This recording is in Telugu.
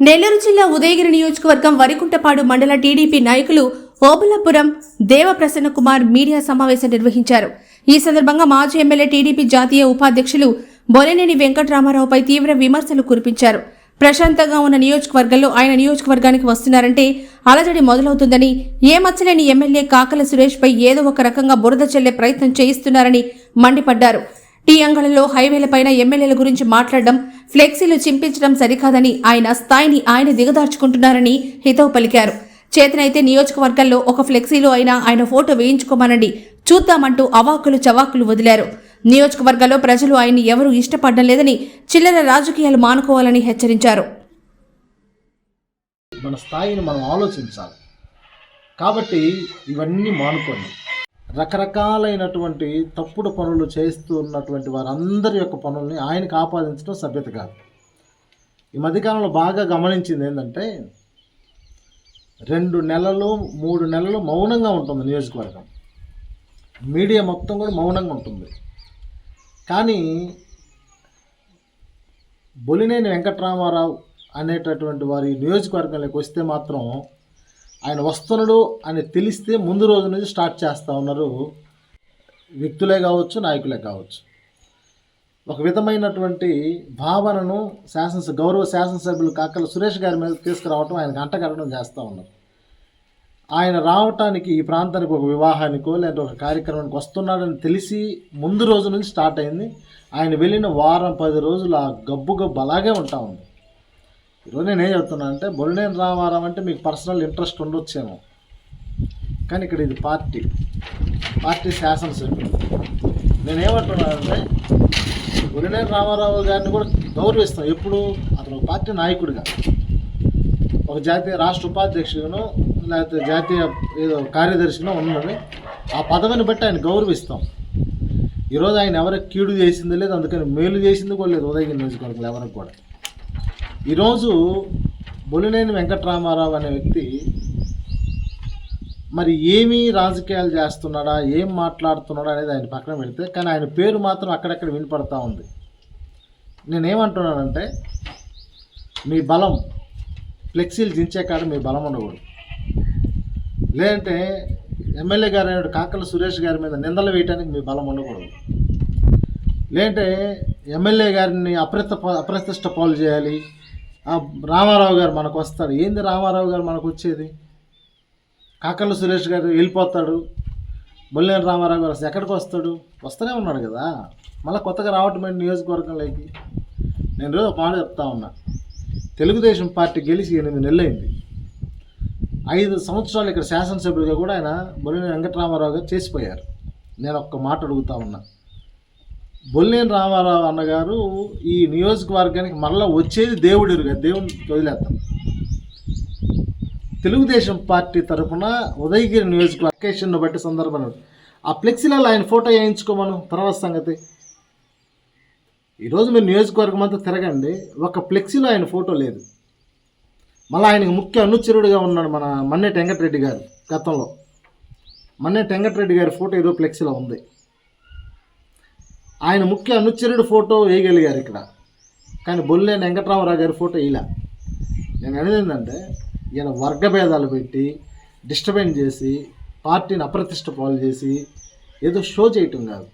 నెల్లూరు జిల్లా ఉదయగిరి నియోజకవర్గం వరికుంటపాడు మండల టీడీపీ నాయకులు ఓబులపురం దేవప్రసన్న కుమార్ మీడియా సమావేశం నిర్వహించారు. ఈ సందర్భంగా మాజీ ఎమ్మెల్యే టీడీపీ జాతీయ ఉపాధ్యక్షులు బొలినేని వెంకటరామారావుపై తీవ్ర విమర్శలు కురిపించారు. ప్రశాంతంగా ఉన్న నియోజకవర్గంలో ఆయన నియోజకవర్గానికి వస్తున్నారంటే అలజడి మొదలవుతుందని ఏ మచ్చలేని ఎమ్మెల్యే కాకల సురేష్ పై ఏదో ఒక రకంగా బురద చెల్లే ప్రయత్నం చేయిస్తున్నారని మండిపడ్డారు. టీ అంగళంలో హైవేలపైన ఎమ్మెల్యేల గురించి మాట్లాడడం ఫ్లెక్సీలు చింపించడం సరికాదని ఆయన స్థాయిని ఆయన దిగదార్చుకుంటున్నారని హితవు పలికారు. చేతనైతే నియోజకవర్గంలో ఒక ఫ్లెక్సీలో అయినా ఆయన ఫోటో వేయించుకోమనండి. చూద్దామంటూ అవాకులు చవాకులు వదిలారు. నియోజకవర్గంలో ప్రజలు ఆయన్ని ఎవరూ ఇష్టపడడం లేదని చిల్లర రాజకీయాలు మానుకోవాలని హెచ్చరించారు. మన స్థాయిని మనం ఆలోచించాలి. కాబట్టి ఇవన్నీ మానుకోండి. రకరకాలైనటువంటి తప్పుడు పనులు చేస్తూ ఉన్నటువంటి వారందరి యొక్క పనుల్ని ఆయనకు ఆపాదించడం సభ్యత కాదు. ఈ మధ్యకాలంలో బాగా గమనించింది ఏంటంటే రెండు నెలలు మూడు నెలలు మౌనంగా ఉంటుంది నియోజకవర్గం. మీడియా మొత్తం కూడా మౌనంగా ఉంటుంది. కానీ బొలినేని వెంకట్రామారావు అనేటటువంటి వారి నియోజకవర్గంలోకి వస్తే మాత్రం ఆయన వస్తున్నాడు అని తెలిస్తే ముందు రోజు నుంచి స్టార్ట్ చేస్తూ ఉన్నారు వ్యక్తులే కావచ్చు నాయకులే కావచ్చు. ఒక విధమైనటువంటి భావనను శాసనసభ గౌరవ శాసనసభ్యులు కాకల సురేష్ గారి మీద తీసుకురావటం ఆయన అంటగట్టడం చేస్తూ ఉన్నారు. ఆయన రావటానికి ఈ ప్రాంతానికి ఒక వివాహానికో లేదా ఒక కార్యక్రమానికి వస్తున్నాడని తెలిసి ముందు రోజు నుంచి స్టార్ట్ అయింది. ఆయన వెళ్ళిన వారం పది రోజులు ఆ గబ్బు గబ్బు అలాగే ఉంటా ఉంది. ఈరోజు నేను ఏం చెప్తున్నా అంటే బొల్లేని రామారావు అంటే మీకు పర్సనల్ ఇంట్రెస్ట్ ఉండొచ్చేమో. కానీ ఇక్కడ ఇది పార్టీ. పార్టీ శాసనసభ్యులు నేనేమంటున్నానంటే బొల్లినేని రామారావు గారిని కూడా గౌరవిస్తాం. ఎప్పుడు? అతను ఒక పార్టీ నాయకుడిగా. ఒక జాతీయ రాష్ట్ర ఉపాధ్యక్షుడును లేకపోతే జాతీయ ఏదో కార్యదర్శిగా ఉన్నది. ఆ పదవిని బట్టి ఆయన గౌరవిస్తాం. ఈరోజు ఆయన ఎవరికి కీడు చేసింది లేదు అందుకని మేలు చేసింది కూడా లేదు ఉదయగిరి నియోజకవర్గంలో ఎవరికి కూడా. ఈరోజు బొలినేని వెంకట్రామారావు అనే వ్యక్తి మరి ఏమి రాజకీయాలు చేస్తున్నాడా ఏం మాట్లాడుతున్నాడా అనేది ఆయన పక్కన పెడితే కానీ ఆయన పేరు మాత్రం అక్కడక్కడ వినపడతా ఉంది. నేనేమంటున్నానంటే మీ బలం ఫ్లెక్సీలు దించే కాడ మీ బలం ఉండకూడదు. లేదంటే ఎమ్మెల్యే గారు అయిన కాకల సురేష్ గారి మీద నిందలు వేయటానికి మీ బలం ఉండకూడదు. లేదంటే ఎమ్మెల్యే గారిని అప్రత అప్రతిష్ట పాలు చేయాలి రామారావు గారు మనకు వస్తాడు. ఏంది రామారావు గారు మనకు వచ్చేది? కాకర్ల సురేష్ గారు వెళ్ళిపోతాడు. బొల్లేని రామారావు గారు ఎక్కడికి వస్తాడు? వస్తూనే ఉన్నాడు కదా. మళ్ళీ కొత్తగా రావటం ఏంటి నియోజకవర్గంలోకి? నేను రోజు ఒక మాట చెప్తా ఉన్నా. తెలుగుదేశం పార్టీ గెలిచి ఎనిమిది నెలలైంది. ఐదు సంవత్సరాలు ఇక్కడ శాసనసభ్యులుగా కూడా ఆయన బొల్లేని వెంకటరామారావు గారు చేసిపోయారు. నేను ఒక్క మాట అడుగుతా ఉన్నా. బొల్లేని రామారావు అన్నగారు ఈ నియోజకవర్గానికి మళ్ళీ వచ్చేది దేవుడిరుగా దేవుని వదిలేస్తాం తెలుగుదేశం పార్టీ తరఫున ఉదయగిరి నియోజకవర్గ లొకేషన్ను బట్టి సందర్భం ఆ ఫ్లెక్సీలలో ఆయన ఫోటో వేయించుకోమను తర్వాత సంగతి. ఈరోజు మీరు నియోజకవర్గం అంతా తిరగండి ఒక ఫ్లెక్సీలో ఆయన ఫోటో లేదు. మళ్ళీ ఆయనకు ముఖ్య అనుచరుడిగా ఉన్నాడు మన మన్నేటి వెంకటరెడ్డి గారు గతంలో. మన్నేటి వెంకటరెడ్డి గారి ఫోటో ఈరోజు ఫ్లెక్సీలో ఉంది. ఆయన ముఖ్య అనుచరుడు ఫోటో వేయగలిగారు ఇక్కడ. కానీ బొల్లేని వెంకటరామరావు గారి ఫోటో ఇలా నేను అనేది ఏంటంటే ఈయన వర్గభేదాలు పెట్టి డిస్టర్బెన్స్ చేసి పార్టీని అప్రతిష్ట పాలు చేసి ఏదో షో చేయటం కాదు.